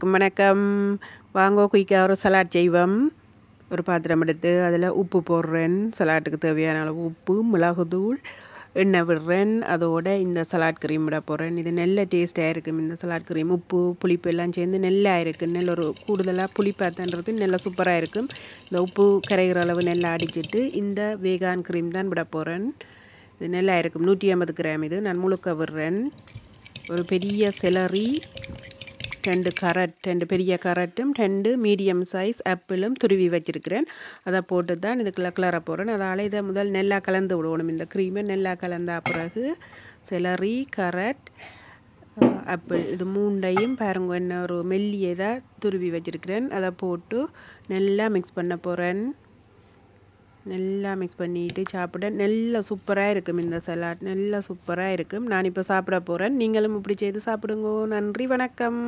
எல்லாருக்கும் வணக்கம். வாங்கோ குயிக்காக ஒரு சலாட் செய்வோம். ஒரு பாத்திரம் எடுத்து அதில் உப்பு போடுறேன். சலாட்டுக்கு தேவையான அளவு உப்பு மிளகுதூள் எண்ணெய் விடுறேன். அதோட இந்த சலாட் கிரீம் விட போகிறேன் இது நல்ல டேஸ்ட்டாக இருக்கும். இந்த சலாட் கிரீம் உப்பு புளிப்பு எல்லாம் சேர்ந்து நெல்லாக இருக்குது நெல் ஒரு கூடுதலாக புளிப்பாத்தன்றது நல்லா சூப்பராக இருக்கும். இந்த உப்பு கரைகிற அளவு நெல்லை அடிச்சிட்டு இந்த வேகான் கிரீம் தான் விட போகிறேன் இது நல்லா இருக்கும். நூற்றி ஐம்பது கிராம் இது. நான் முழுக்க விடுறேன். ஒரு பெரிய செலரி ரெண்டு கரட் ரெண்டு பெரிய கரட்டும் ரெண்டு மீடியம் சைஸ் ஆப்பிளும் துருவி வச்சிருக்கிறேன். அதை போட்டு தான் இதுக்குள்ள கிளற போகிறேன் அதால் இதை முதல் நெல்லாக கலந்து விடணும் இந்த க்ரீமை நெல்லாக கலந்தா பிறகு செலரி கரட் ஆப்பிள் இது மூண்டையும் பாருங்க என்ன ஒரு மெல்லியதாக துருவி வச்சிருக்கிறேன். அதை போட்டு நல்லா மிக்ஸ் பண்ண போகிறேன் நல்லா மிக்ஸ் பண்ணிட்டு சாப்பிட நல்லா சூப்பராக இருக்கும் இந்த சலாட் நல்லா சூப்பராக இருக்கும். நான் இப்போ சாப்பிட போகிறேன் நீங்களும் இப்படி செய்து சாப்பிடுங்க. நன்றி வணக்கம்.